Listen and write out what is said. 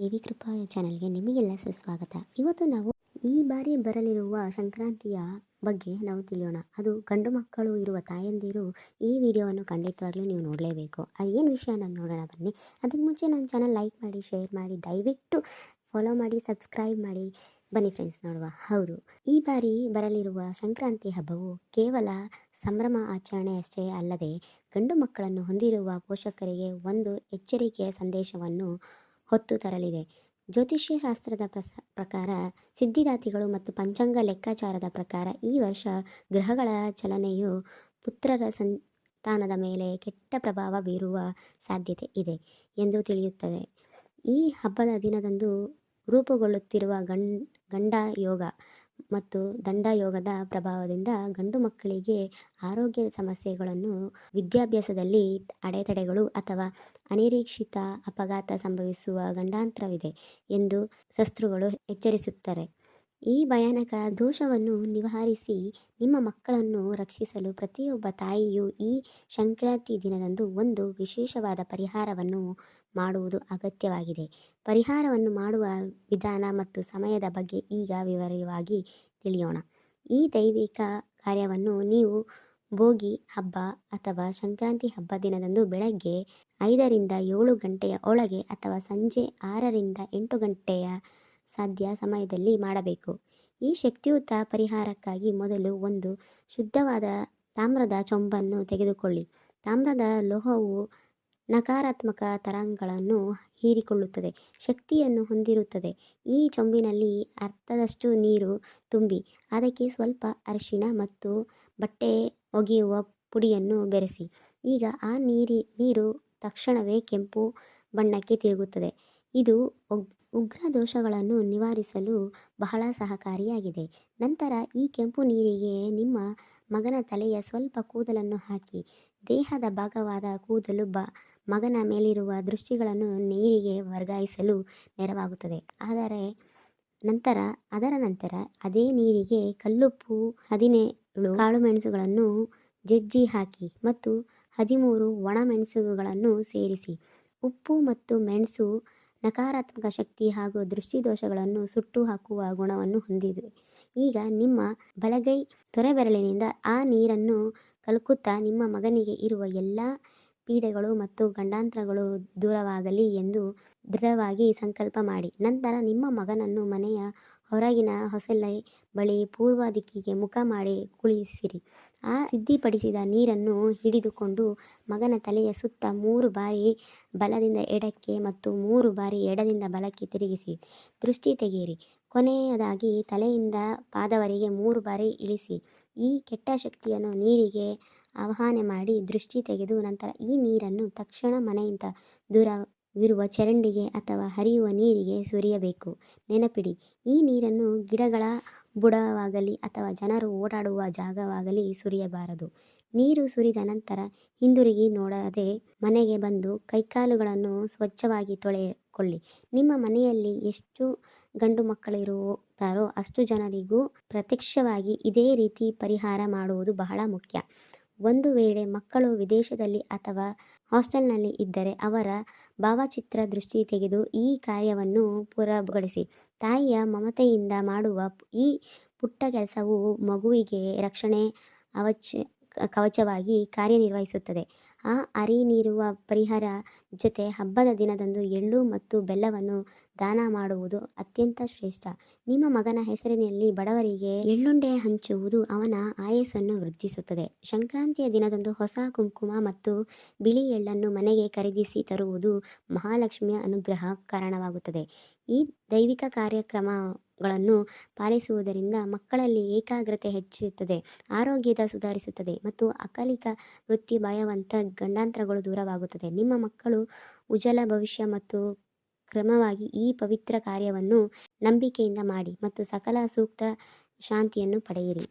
ದೇವಿ ಕೃಪಾ ಚಾನಲ್ಗೆ ನಿಮಗೆಲ್ಲ ಸುಸ್ವಾಗತ. ಇವತ್ತು ನಾವು ಈ ಬಾರಿ ಬರಲಿರುವ ಸಂಕ್ರಾಂತಿಯ ಬಗ್ಗೆ ನಾವು ತಿಳಿಯೋಣ. ಅದು ಗಂಡು ಮಕ್ಕಳು ಇರುವ ತಾಯಂದಿರು ಈ ವಿಡಿಯೋವನ್ನು ಖಂಡಿತವಾಗ್ಲೂ ನೀವು ನೋಡಲೇಬೇಕು. ಅದು ಏನು ವಿಷಯ ಅನ್ನೋದು ನೋಡೋಣ ಬನ್ನಿ. ಅದಕ್ಕೆ ಮುಂಚೆ ನನ್ನ ಚಾನಲ್ ಲೈಕ್ ಮಾಡಿ, ಶೇರ್ ಮಾಡಿ, ದಯವಿಟ್ಟು ಫಾಲೋ ಮಾಡಿ, ಸಬ್ಸ್ಕ್ರೈಬ್ ಮಾಡಿ. ಬನ್ನಿ ಫ್ರೆಂಡ್ಸ್, ನೋಡುವ. ಹೌದು, ಈ ಬಾರಿ ಬರಲಿರುವ ಸಂಕ್ರಾಂತಿ ಹಬ್ಬವು ಕೇವಲ ಸಂಭ್ರಮ ಆಚರಣೆ ಅಷ್ಟೇ ಅಲ್ಲದೆ ಗಂಡು ಮಕ್ಕಳನ್ನು ಹೊಂದಿರುವ ಪೋಷಕರಿಗೆ ಒಂದು ಎಚ್ಚರಿಕೆಯ ಸಂದೇಶವನ್ನು ಹೊತ್ತು ತರಲಿದೆ. ಜ್ಯೋತಿಷ್ಯ ಶಾಸ್ತ್ರದ ಪ್ರಸ, ಪ್ರಕಾರ ಸಿದ್ಧಿದಾತಿಗಳು ಮತ್ತು ಪಂಚಾಂಗ ಲೆಕ್ಕಾಚಾರದ ಪ್ರಕಾರ ಈ ವರ್ಷ ಗ್ರಹಗಳ ಚಲನೆಯು ಪುತ್ರರ ಸಂತಾನದ ಮೇಲೆ ಕೆಟ್ಟ ಪ್ರಭಾವ ಬೀರುವ ಸಾಧ್ಯತೆ ಇದೆ ಎಂದು ತಿಳಿಯುತ್ತದೆ. ಈ ಹಬ್ಬದ ದಿನದಂದು ರೂಪುಗೊಳ್ಳುತ್ತಿರುವ ಗಂ ಗಂಡ ಯೋಗ ಮತ್ತು ದಂಡ ಯೋಗದ ಪ್ರಭಾವದಿಂದ ಗಂಡು ಮಕ್ಕಳಿಗೆ ಆರೋಗ್ಯ ಸಮಸ್ಯೆಗಳನ್ನು ವಿದ್ಯಾಭ್ಯಾಸದಲ್ಲಿ ಅಡೆತಡೆಗಳು ಅಥವಾ ಅನಿರೀಕ್ಷಿತ ಅಪಘಾತ ಸಂಭವಿಸುವ ಗಂಡಾಂತರವಿದೆ ಎಂದು ಶಸ್ತ್ರುಗಳು ಎಚ್ಚರಿಸುತ್ತಾರೆ ಈ ಭಯಾನಕ ದೋಷವನ್ನು ನಿವಾರಿಸಿ ನಿಮ್ಮ ಮಕ್ಕಳನ್ನು ರಕ್ಷಿಸಲು ಪ್ರತಿಯೊಬ್ಬ ತಾಯಿಯು ಈ ಸಂಕ್ರಾಂತಿ ದಿನದಂದು ಒಂದು ವಿಶೇಷವಾದ ಪರಿಹಾರವನ್ನು ಮಾಡುವುದು ಅಗತ್ಯವಾಗಿದೆ. ಪರಿಹಾರವನ್ನು ಮಾಡುವ ವಿಧಾನ ಮತ್ತು ಸಮಯದ ಬಗ್ಗೆ ಈಗ ವಿವರವಾಗಿ ತಿಳಿಯೋಣ. ಈ ದೈವಿಕ ಕಾರ್ಯವನ್ನು ನೀವು ಭೋಗಿ ಹಬ್ಬ ಅಥವಾ ಸಂಕ್ರಾಂತಿ ಹಬ್ಬ ದಿನದಂದು ಬೆಳಗ್ಗೆ ಐದರಿಂದ ಏಳು ಗಂಟೆಯ ಒಳಗೆ ಅಥವಾ ಸಂಜೆ ಆರರಿಂದ ಎಂಟು ಗಂಟೆಯ ಸಾಧ್ಯ ಸಮಯದಲ್ಲಿ ಮಾಡಬೇಕು. ಈ ಶಕ್ತಿಯುತ ಪರಿಹಾರಕ್ಕಾಗಿ ಮೊದಲು ಒಂದು ಶುದ್ಧವಾದ ತಾಮ್ರದ ಚೊಂಬನ್ನು ತೆಗೆದುಕೊಳ್ಳಿ. ತಾಮ್ರದ ಲೋಹವು ನಕಾರಾತ್ಮಕ ತರಂಗಗಳನ್ನು ಹೀರಿಕೊಳ್ಳುತ್ತದೆ, ಶಕ್ತಿಯನ್ನು ಹೊಂದಿರುತ್ತದೆ. ಈ ಚೊಂಬಿನಲ್ಲಿ ಅರ್ಧದಷ್ಟು ನೀರು ತುಂಬಿ, ಅದಕ್ಕೆ ಸ್ವಲ್ಪ ಅರಿಶಿಣ ಮತ್ತು ಬಟ್ಟೆ ಒಗೆಯುವ ಪುಡಿಯನ್ನು ಬೆರೆಸಿ. ಈಗ ಆ ನೀರಿ, ನೀರು ತಕ್ಷಣವೇ ಕೆಂಪು ಬಣ್ಣಕ್ಕೆ ತಿರುಗುತ್ತದೆ. ಇದು ಉಗ್ರ ದೋಷಗಳನ್ನು ನಿವಾರಿಸಲು ಬಹಳ ಸಹಕಾರಿಯಾಗಿದೆ. ನಂತರ ಈ ಕೆಂಪು ನೀರಿಗೆ ನಿಮ್ಮ ಮಗನ ತಲೆಯ ಸ್ವಲ್ಪ ಕೂದಲನ್ನು ಹಾಕಿ, ದೇಹದ ಭಾಗವಾದ ಕೂದಲು ಬ ಮಗನ ಮೇಲಿರುವ ದೃಷ್ಟಿಗಳನ್ನು ನೀರಿಗೆ ವರ್ಗಾಯಿಸಲು ನೆರವಾಗುತ್ತದೆ. ಆದರೆ ನಂತರ, ಅದರ ನಂತರ ಅದೇ ನೀರಿಗೆ ಕಲ್ಲುಪ್ಪು ಹದಿನೇಳು ಕಾಳುಮೆಣಸುಗಳನ್ನು ಜಜ್ಜಿ ಹಾಕಿ ಮತ್ತು ಹದಿಮೂರು ಒಣಮೆಣಸುಗಳನ್ನು ಸೇರಿಸಿ. ಉಪ್ಪು ಮತ್ತು ಮೆಣಸು ನಕಾರಾತ್ಮಕ ಶಕ್ತಿ ಹಾಗೂ ದೃಷ್ಟಿದೋಷಗಳನ್ನು ಸುಟ್ಟು ಹಾಕುವ ಗುಣವನ್ನು ಹೊಂದಿದೆ. ಈಗ ನಿಮ್ಮ ಬಲಗೈ ತೊರೆಬೆರಳಿನಿಂದ ಆ ನೀರನ್ನು ಕಲಕುತ್ತಾ ನಿಮ್ಮ ಮಗನಿಗೆ ಇರುವ ಎಲ್ಲ ಪೀಡೆಗಳು ಮತ್ತು ಗಂಡಾಂತರಗಳು ದೂರವಾಗಲಿ ಎಂದು ದೃಢವಾಗಿ ಸಂಕಲ್ಪ ಮಾಡಿ. ನಂತರ ನಿಮ್ಮ ಮಗನನ್ನು ಮನೆಯ ಹೊರಗಿನ ಹೊಸಲೈ ಬಳಿ ಪೂರ್ವ ದಿಕ್ಕಿಗೆ ಮುಖ ಮಾಡಿ ಕುಳಿಸಿರಿ. ಆ ಸಿದ್ಧಿಪಡಿಸಿದ ನೀರನ್ನು ಹಿಡಿದುಕೊಂಡು ಮಗನ ತಲೆಯ ಸುತ್ತ ಮೂರು ಬಾರಿ ಬಲದಿಂದ ಎಡಕ್ಕೆ ಮತ್ತು ಮೂರು ಬಾರಿ ಎಡದಿಂದ ಬಲಕ್ಕೆ ತಿರುಗಿಸಿ. ದೃಷ್ಟಿ ತೆಗೆಯಿರಿ. ಕೊನೆಯದಾಗಿ ತಲೆಯಿಂದ ಪಾದವರೆಗೆ ಮೂರು ಬಾರಿ ಇಳಿಸಿ. ಈ ಕೆಟ್ಟ ಶಕ್ತಿಯನ್ನು ನೀರಿಗೆ ಆವಾಹನೆ ಮಾಡಿ ದೃಷ್ಟಿ ತೆಗೆದು ನಂತರ ಈ ನೀರನ್ನು ತಕ್ಷಣ ಮನೆಯಿಂದ ದೂರವಿರುವ ಚರಂಡಿಗೆ ಅಥವಾ ಹರಿಯುವ ನೀರಿಗೆ ಸುರಿಯಬೇಕು. ನೆನಪಿಡಿ, ಈ ನೀರನ್ನು ಗಿಡಗಳ ಬುಡವಾಗಲಿ ಅಥವಾ ಜನರು ಓಡಾಡುವ ಜಾಗವಾಗಲಿ ಸುರಿಯಬಾರದು. ನೀರು ಸುರಿದ ನಂತರ ಹಿಂದಿರುಗಿ ನೋಡದೆ ಮನೆಗೆ ಬಂದು ಕೈಕಾಲುಗಳನ್ನು ಸ್ವಚ್ಛವಾಗಿ ತೊಳೆಕೊಳ್ಳಿ. ನಿಮ್ಮ ಮನೆಯಲ್ಲಿ ಎಷ್ಟು ಗಂಡು ಮಕ್ಕಳಿರುತ್ತಾರೋ ಅಷ್ಟು ಜನರಿಗೂ ಪ್ರತ್ಯಕ್ಷವಾಗಿ ಇದೇ ರೀತಿ ಪರಿಹಾರ ಮಾಡುವುದು ಬಹಳ ಮುಖ್ಯ. ಒಂದು ವೇಳೆ ಮಕ್ಕಳು ವಿದೇಶದಲ್ಲಿ ಅಥವಾ ಹಾಸ್ಟೆಲ್ನಲ್ಲಿ ಇದ್ದರೆ ಅವರ ಭಾವಚಿತ್ರ ದೃಷ್ಟಿ ತೆಗೆದು ಈ ಕಾರ್ಯವನ್ನು ಪೂರ್ಣಗೊಳಿಸಿ ತಾಯಿಯ ಮಮತೆಯಿಂದ ಮಾಡುವ ಈ ಪುಟ್ಟ ಕೆಲಸವು ಮಗುವಿಗೆ ರಕ್ಷಣೆ ಅವಚ ಕವಚವಾಗಿ ಕಾರ್ಯನಿರ್ವಹಿಸುತ್ತದೆ. ಆ ಅರಿ ನೀರುವ ಪರಿಹಾರ ಜೊತೆ ಹಬ್ಬದ ದಿನದಂದು ಎಳ್ಳು ಮತ್ತು ಬೆಲ್ಲವನ್ನು ದಾನ ಮಾಡುವುದು ಅತ್ಯಂತ ಶ್ರೇಷ್ಠ. ನಿಮ್ಮ ಮಗನ ಹೆಸರಿನಲ್ಲಿ ಬಡವರಿಗೆ ಎಳ್ಳುಂಡೆ ಹಂಚುವುದು ಅವನ ಆಯಸ್ಸನ್ನು ವೃದ್ಧಿಸುತ್ತದೆ. ಸಂಕ್ರಾಂತಿಯ ದಿನದಂದು ಹೊಸ ಕುಂಕುಮ ಮತ್ತು ಬಿಳಿ ಎಳ್ಳನ್ನು ಮನೆಗೆ ಖರೀದಿಸಿ ತರುವುದು ಮಹಾಲಕ್ಷ್ಮಿಯ ಅನುಗ್ರಹ ಕಾರಣವಾಗುತ್ತದೆ. ಈ ದೈವಿಕ ಕಾರ್ಯಕ್ರಮಗಳನ್ನು ಪಾಲಿಸುವುದರಿಂದ ಮಕ್ಕಳಲ್ಲಿ ಏಕಾಗ್ರತೆ ಹೆಚ್ಚುತ್ತದೆ, ಆರೋಗ್ಯದ ಸುಧಾರಿಸುತ್ತದೆ ಮತ್ತು ಅಕಾಲಿಕ ವೃತ್ತಿ ಭಯವಂತ ಗಂಡಾಂತರಗಳು ದೂರವಾಗುತ್ತದೆ. ನಿಮ್ಮ ಮಕ್ಕಳು ಉಜ್ವಲ ಭವಿಷ್ಯ ಮತ್ತು ಕ್ರಮವಾಗಿ ಈ ಪವಿತ್ರ ಕಾರ್ಯವನ್ನು ನಂಬಿಕೆಯಿಂದ ಮಾಡಿ ಮತ್ತು ಸಕಲ ಸೂಕ್ತ ಶಾಂತಿಯನ್ನು ಪಡೆಯಿರಿ.